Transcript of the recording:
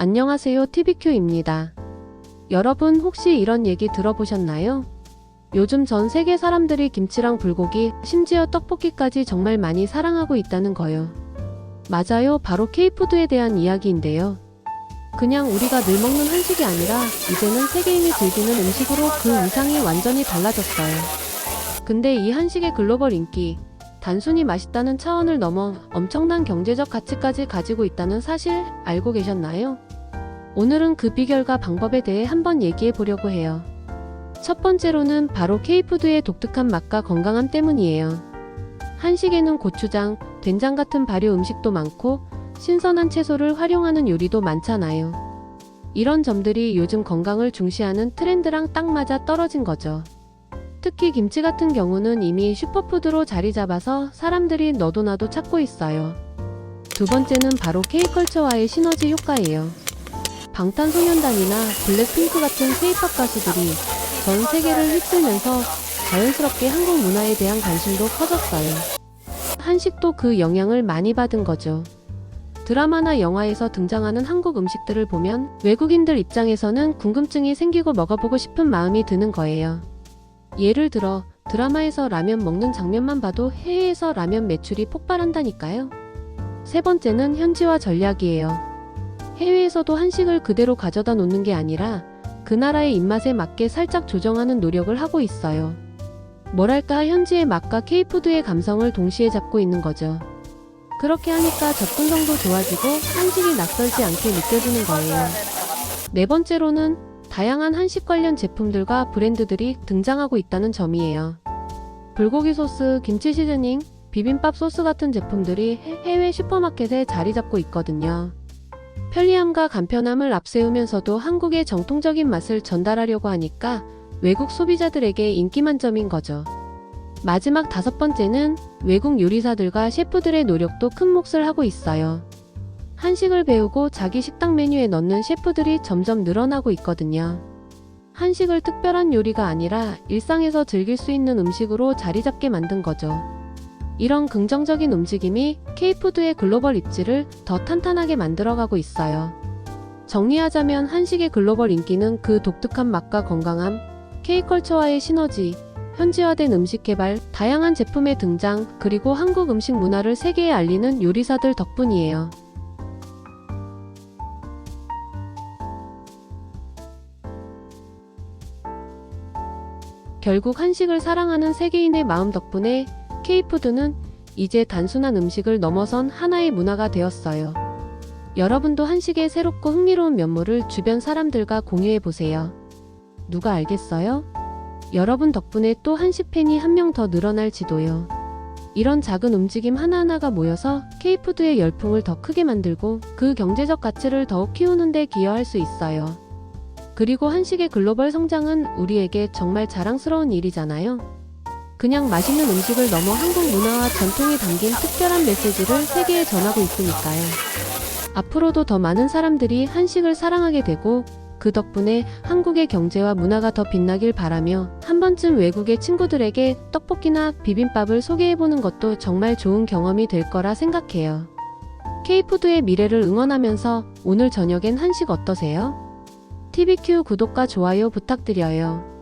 안녕하세요. TVQ입니다. 여러분 혹시 이런 얘기 들어보셨나요? 요즘 전 세계 사람들이 김치랑 불고기, 심지어 떡볶이까지 정말 많이 사랑하고 있다는 거요. 맞아요. 바로 K푸드에 대한 이야기인데요. 그냥 우리가 늘 먹는 한식이 아니라 이제는 세계인이 즐기는 음식으로 그 위상이 완전히 달라졌어요. 근데 이 한식의 글로벌 인기, 단순히 맛있다는 차원을 넘어 엄청난 경제적 가치까지 가지고 있다는 사실 알고 계셨나요? 오늘은 그 비결과 방법에 대해 한번 얘기해 보려고 해요. 첫 번째로는 바로 K푸드의 독특한 맛과 건강함 때문이에요. 한식에는 고추장, 된장 같은 발효 음식도 많고 신선한 채소를 활용하는 요리도 많잖아요. 이런 점들이 요즘 건강을 중시하는 트렌드랑 딱 맞아 떨어진 거죠. 특히 김치 같은 경우는 이미 슈퍼푸드로 자리 잡아서 사람들이 너도 나도 찾고 있어요. 두 번째는 바로 K컬처와의 시너지 효과예요. 방탄소년단이나 블랙핑크 같은 K-팝 가수들이 전 세계를 휩쓸면서 자연스럽게 한국 문화에 대한 관심도 커졌어요. 한식도 그 영향을 많이 받은 거죠. 드라마나 영화에서 등장하는 한국 음식들을 보면 외국인들 입장에서는 궁금증이 생기고 먹어보고 싶은 마음이 드는 거예요. 예를 들어 드라마에서 라면 먹는 장면만 봐도 해외에서 라면 매출이 폭발한다니까요. 세 번째는 현지화 전략이에요. 해외에서도 한식을 그대로 가져다 놓는 게 아니라 그 나라의 입맛에 맞게 살짝 조정하는 노력을 하고 있어요. 뭐랄까 현지의 맛과 K푸드의 감성을 동시에 잡고 있는 거죠. 그렇게 하니까 접근성도 좋아지고 한식이 낯설지 않게 느껴지는 거예요. 네 번째로는 다양한 한식 관련 제품들과 브랜드들이 등장하고 있다는 점이에요. 불고기 소스, 김치 시즈닝, 비빔밥 소스 같은 제품들이 해- 해외 슈퍼마켓에 자리 잡고 있거든요. 편리함과 간편함을 앞세우면서도 한국의 정통적인 맛을 전달하려고 하니까 외국 소비자들에게 인기 만점인 거죠. 마지막 다섯 번째는 외국 요리사들과 셰프들의 노력도 큰 몫을 하고 있어요. 한식을 배우고 자기 식당 메뉴에 넣는 셰프들이 점점 늘어나고 있거든요. 한식을 특별한 요리가 아니라 일상에서 즐길 수 있는 음식으로 자리 잡게 만든 거죠. 이런 긍정적인 움직임이 K푸드의 글로벌 입지를 더 탄탄하게 만들어가고 있어요. 정리하자면 한식의 글로벌 인기는 그 독특한 맛과 건강함, K컬처와의 시너지, 현지화된 음식 개발, 다양한 제품의 등장, 그리고 한국 음식 문화를 세계에 알리는 요리사들 덕분이에요. 결국 한식을 사랑하는 세계인의 마음 덕분에 K푸드는 이제 단순한 음식을 넘어선 하나의 문화가 되었어요. 여러분도 한식의 새롭고 흥미로운 면모를 주변 사람들과 공유해 보세요. 누가 알겠어요? 여러분 덕분에 또 한식 팬이 한 명 더 늘어날지도요. 이런 작은 움직임 하나하나가 모여서 K푸드의 열풍을 더 크게 만들고 그 경제적 가치를 더욱 키우는 데 기여할 수 있어요. 그리고 한식의 글로벌 성장은 우리에게 정말 자랑스러운 일이잖아요. 그냥 맛있는 음식을 넘어 한국 문화와 전통이 담긴 특별한 메시지를 세계에 전하고 있으니까요. 앞으로도 더 많은 사람들이 한식을 사랑하게 되고 그 덕분에 한국의 경제와 문화가 더 빛나길 바라며 한 번쯤 외국의 친구들에게 떡볶이나 비빔밥을 소개해보는 것도 정말 좋은 경험이 될 거라 생각해요. K푸드의 미래를 응원하면서 오늘 저녁엔 한식 어떠세요? TVQ 구독과 좋아요 부탁드려요.